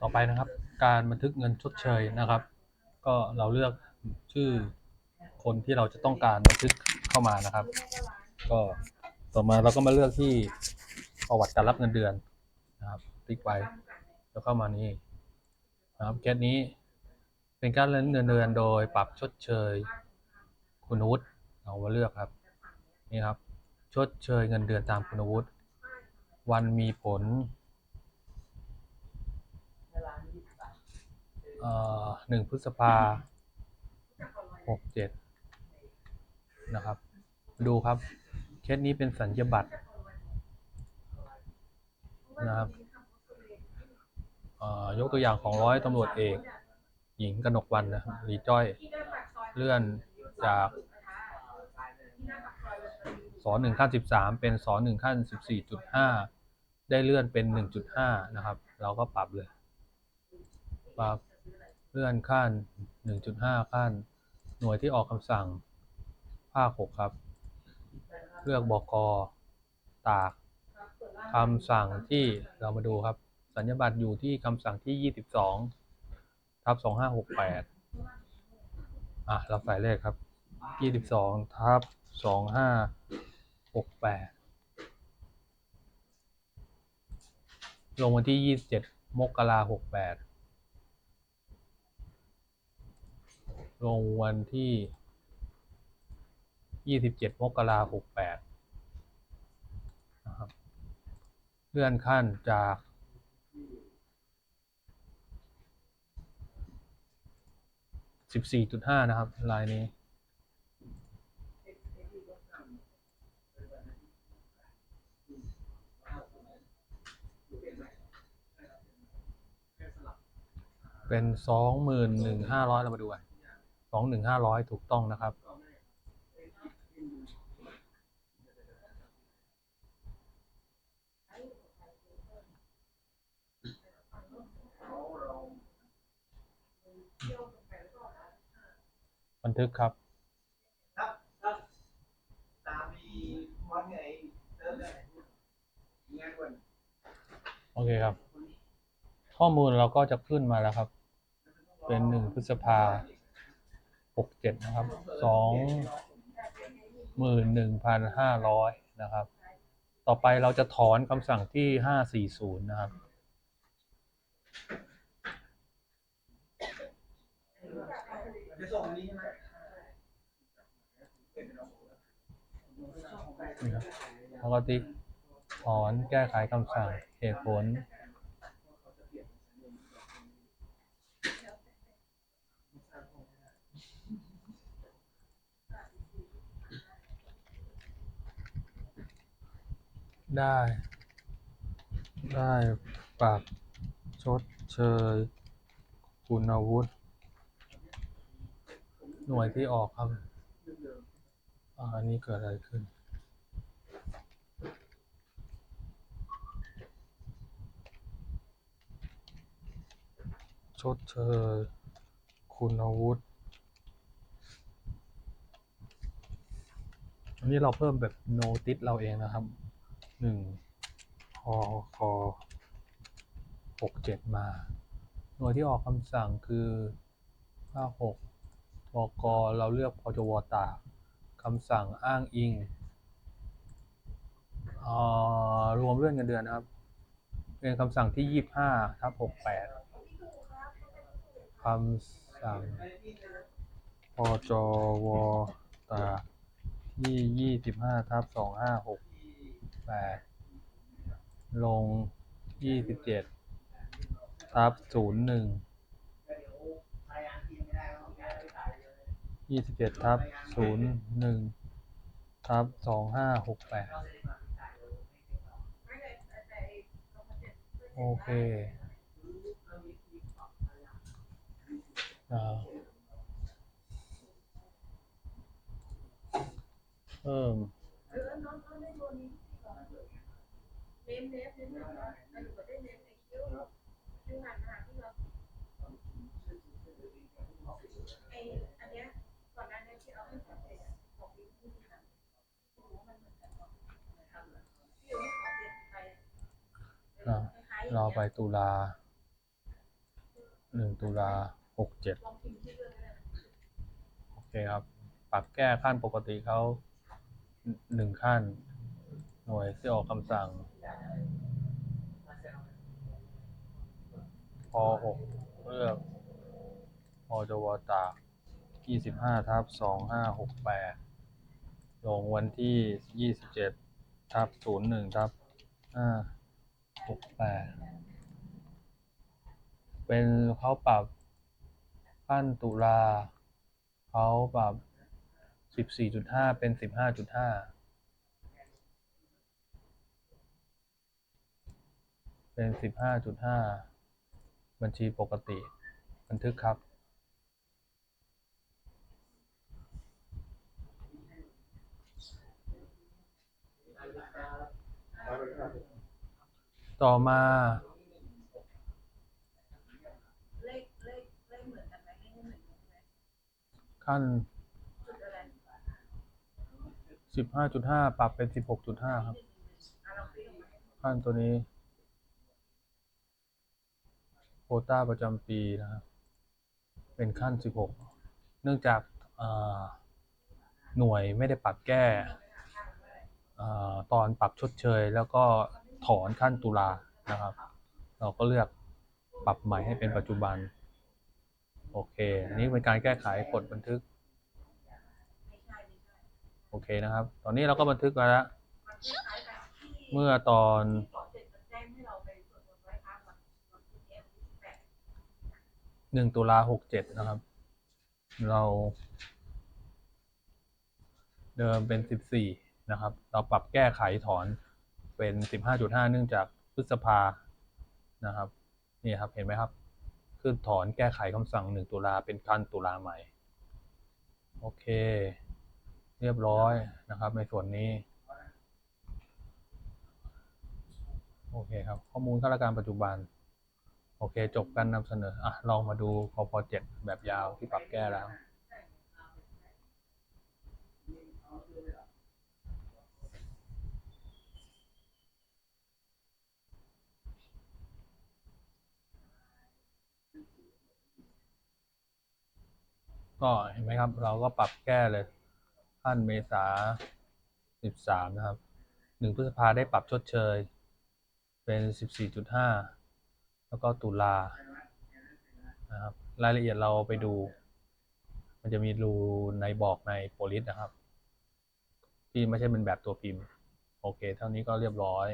ต่อไปนะครับ การบันทึกเงินชดเชยนะครับ ก็เราเลือกชื่อคนที่เราจะต้องการบันทึกเข้ามานะครับ ก็ต่อมาเราก็มาเลือกที่ประวัติการรับเงินเดือนนะครับ ติ๊กไว้แล้วเข้ามานี่นะครับแก๊สนี้เป็นการเล่นเงินเดือนโดยปรับชดเชย คุณวุฒิเรามาเลือกครับ นี่ครับ ชดเชยเงินเดือนตามคุณวุฒิ วันมีผลหนึ่งพฤษภาหกเจ็ดนะครับ ดูครับ เคสนี้เป็นสัญญบัตรนะครับยกตัวอย่างของร้อยตำรวจเอก หญิงกนกวันนะครับรีจ้อย เลื่อนจาก สอนหนึ่งขั้นสิบสามเป็นสอนหนึ่งขั้นสิบสี่จุดห้าได้เลื่อนเป็นหนึ่งจุดห้านะครับ เราก็ปรับเลย ปรับเลื่อนขั้นหนึ่งจุดห้าขั้น หน่วยที่ออกคำสั่ง ภาคหกครับ เลือกบกตากคำสั่งที่เรามาดูครับ สัญญาบัตรอยู่ที่คำสั่งที่ยี่สิบสองทับสองห้าหกแปดอะ เราใส่เลขครับยี่สิบสองทับสอง หกแปดลงวันที่ยี่สิบเจ็ดมกราหกแปดลงวันที่ยี่สิบเจ็ดมกราหกแปดนะครับเลื่อนขั้นจากสิบสี่จุดห้านะครับลายนี้ เป็นสองหมื่นหนึ่งห้าร้อยเรามาดูกันสองหนึ่งห้าร้อยถูกต้องนะครับ บันทึกครับครับครับตามมีวันไงเริ่มเลยงานวันโอเคครับ ข้อมูลเราก็จะขึ้นมาแล้วครับ เป็นหนึ่งพฤษภาหกเจ็ดนะครับสองหมื่นหนึ่งพันห้าร้อยนะครับ ต่อไปเราจะถอนคำสั่งที่ห้าสี่ศูนย์นะครับจะส่งนี้ใช่ไหมนี่ครับแล้วก็ติ๊กถอนแก้ไขคำสั่งเหตุผล ได้ ได้ปรับชดเชย คุณวุฒิหน่วยที่ออกครับอ่าอันนี้เกิดอะไรขึ้นชดเชย คุณวุฒิอันนี้เราเพิ่มแบบโนติสเราเองนะครับ หนึ่งคอคอหกเจ็ดมา หน่วยที่ออกคำสั่งคือห้าหกบกเราเลือกพจวตากคำสั่งอ้างอิงออรวมเรื่องเงินเดือนนะครับ เป็นคำสั่งที่ยี่ห้าทับหกแปดคำสั่งพจวตาที่ยี่สิบห้าทับสองห้าหก แปดลงยี่สิบเจ็ดทับศูนย์หนึ่งยี่สิบเจ็ดทับศูนย์หนึ่งทับสองห้าหกแปดโอเคอ่าเพิ่ม เนมเนมเนมเนมเรอยู่กับได้เนมในคิ้วซึ่งหันมาที่เราไออันเนี้ยก่อนหน้านี้ที่เอาให้สังเกตบอกวิธีการรู้ว่ามันเหมือนกันพี่อยู่เราคล้ายๆเราไปตุลาหนึ่งตุลาหกเจ็ดโอเคครับ ปรับแก้ขั้นปกติเขาหนึ่งขั้น หน่วยที่ออกคำสั่งพ6เลือกพจวตาก25ทับ2568 ลงวันที่ 27ทับ01ทับ568 เป็นเขาปรับขั้นตุลาเขาปรับ 14.5 เป็น 15.5 เป็นสิบห้าจุดห้าบัญชีปกติ บันทึกครับ ต่อมาขั้นสิบห้าจุดห้าปรับเป็นสิบหกจุดห้าครับ ขั้นตัวนี้โคว ต้าประจำปีนะครับ เป็นขั้น 16 เนื่องจากหน่วยไม่ได้ปรับแก้เอ่ตอนปรับชดเชย แล้วก็ถอนขั้นตุลานะครับ เราก็เลือกปรับใหม่ให้เป็นปัจจุบัน โอเค นี้เป็นการแก้ไขกดบันทึก โอเคนะครับ ตอนนี้เราก็บันทึกมาแล้ว เมื่อตอน หนึ่งตุลาหกเจ็ดนะครับ เรา เดิมเป็นสิบสี่นะครับ เราปรับแก้ไขถอนเป็นสิบห้าจุดห้าเนื่องจากพฤษภานะครับนี่ครับเห็นไหมครับคือถอนแก้ไขคำสั่งหนึ่งตุลาเป็นขั้นตุลาใหม่ โอเค เรียบร้อยนะครับ ในส่วนนี้ โอเคครับ ข้อมูลข้าราชการปัจจุบัน โอเค จบการนำเสนออะลองมาดูพพเจ็ดแบบยาวที่ปรับแก้แล้วก็เห็นไหมครับ เราก็ปรับแก้เลยขั้นเมษาสิบสามนะครับหนึ่งพฤษภาได้ปรับชดเชย เป็นสิบสี่จุดห้า แล้วก็ตุลานะครับรายละเอียดเราไปดู มันจะมีรูในบอกในโพลิสนะครับ ที่ไม่ใช่เป็นแบบตัวพิมพ์ โอเค เท่านี้ก็เรียบร้อย